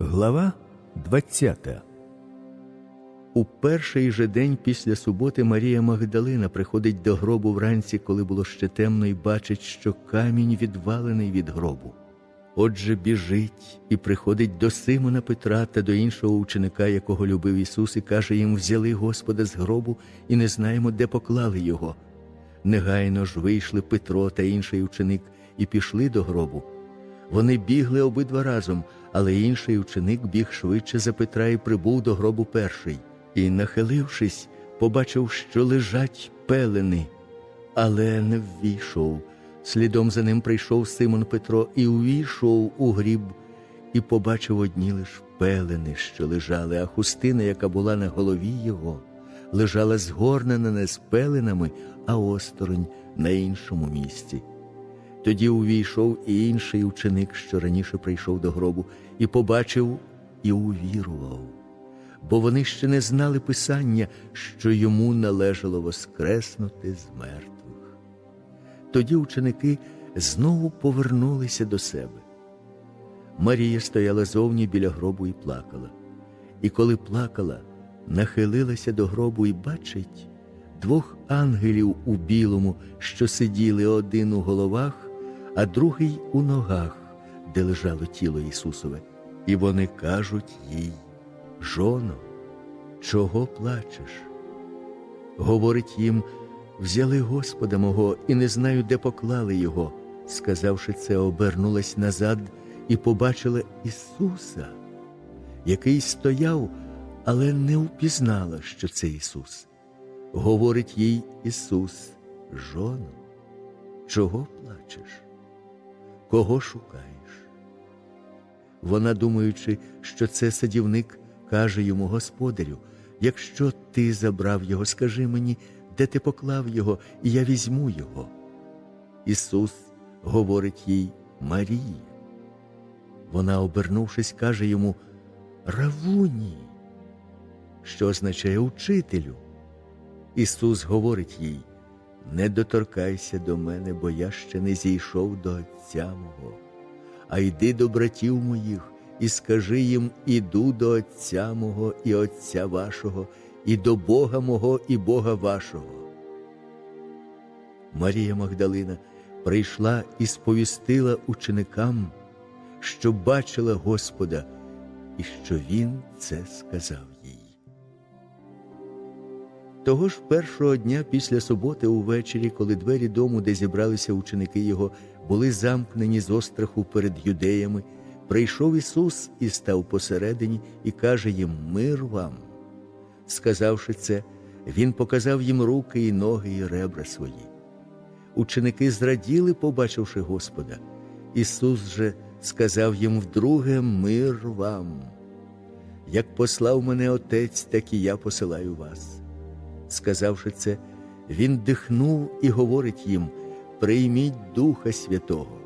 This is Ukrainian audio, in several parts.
Глава 20 У перший же день після суботи Марія Магдалина приходить до гробу вранці, коли було ще темно, і бачить, що камінь відвалений від гробу. Отже, біжить і приходить до Симона Петра та до іншого ученика, якого любив Ісус, і каже їм: взяли Господа з гробу і не знаємо, де поклали його. Негайно ж вийшли Петро та інший ученик і пішли до гробу. Вони бігли обидва разом, але інший ученик біг швидше за Петра і прибув до гробу перший. І, нахилившись, побачив, що лежать пелени, але не ввійшов. Слідом за ним прийшов Симон Петро і увійшов у гріб, і побачив одні лиш пелени, що лежали, а хустина, яка була на голові його, лежала згорнена не з пеленами, а осторонь на іншому місці. Тоді увійшов і інший ученик, що раніше прийшов до гробу, і побачив і увірував, бо вони ще не знали Писання, що йому належало воскреснути з мертвих. Тоді ученики знову повернулися до себе. Марія стояла зовні біля гробу і плакала. І коли плакала, нахилилася до гробу і бачить двох ангелів у білому, що сиділи один у головах, а другий у ногах, де лежало тіло Ісусове. І вони кажуть їй: Жоно, чого плачеш? Говорить їм, взяли Господа мого і не знаю, де поклали його. Сказавши це, обернулась назад і побачила Ісуса, який стояв, але не впізнала, що це Ісус. Говорить їй Ісус, жоно, чого плачеш? Кого шукаєш? Вона, думаючи, що це садівник, каже йому Господарю, якщо ти забрав його, скажи мені, де ти поклав його, і я візьму його. Ісус говорить їй Марії. Вона, обернувшись, каже йому Равуні, що означає учителю. Ісус говорить їй: Не доторкайся до мене, бо я ще не зійшов до Отця мого, а йди до братів моїх і скажи їм: Іду до Отця мого і Отця вашого, і до Бога мого і Бога вашого. Марія Магдалина прийшла і сповістила ученикам, що бачила Господа, і що Він це сказав їй. Того ж першого дня після суботи увечері, коли двері дому, де зібралися ученики його, були замкнені з остраху перед юдеями, прийшов Ісус і став посередині і каже їм Мир вам. Сказавши це, Він показав їм руки і ноги, і ребра свої. Ученики зраділи, побачивши Господа. Ісус же сказав їм вдруге Мир вам. Як послав мене Отець, так і я посилаю вас. Сказавши це, він дихнув і говорить їм: прийміть Духа Святого,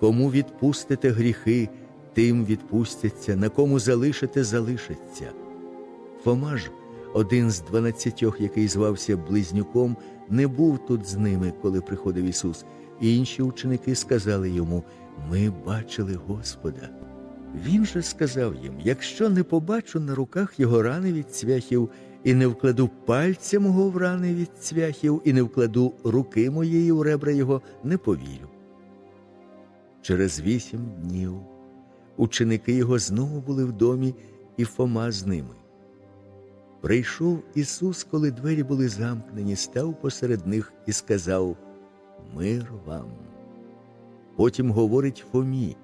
кому відпустите гріхи, тим відпустяться, на кому залишите, залишаться. Фома ж, один з дванадцятьох, який звався Близнюком, не був тут з ними, коли приходив Ісус. І інші ученики сказали йому: Ми бачили Господа. Він же сказав їм: якщо не побачу на руках його рани від цвяхів, і не вкладу пальця мого в рани від цвяхів, і не вкладу руки моєї у ребра його, не повірю. Через вісім днів ученики його знову були в домі, і Фома з ними. Прийшов Ісус, коли двері були замкнені, став посеред них і сказав Мир вам. Потім говорить Фомі,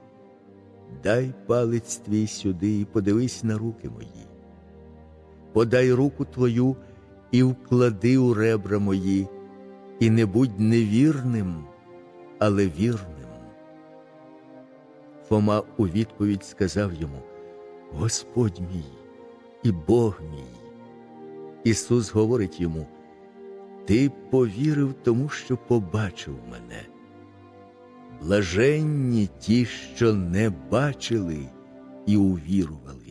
дай палець твій сюди і подивись на руки мої подай руку твою і вклади у ребра мої, і не будь невірним, але вірним. Фома у відповідь сказав йому: Господь мій і Бог мій. Ісус говорить йому: Ти повірив тому, що побачив мене. Блаженні ті, що не бачили і увірували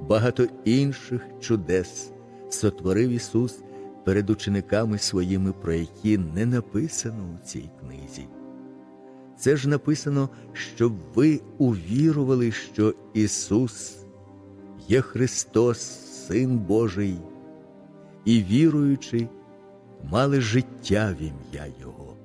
багато інших чудес сотворив Ісус перед учениками своїми, про які не написано у цій книзі. Це ж написано, щоб ви увірували, що Ісус є Христос, Син Божий, і віруючи, мали життя в ім'я Його.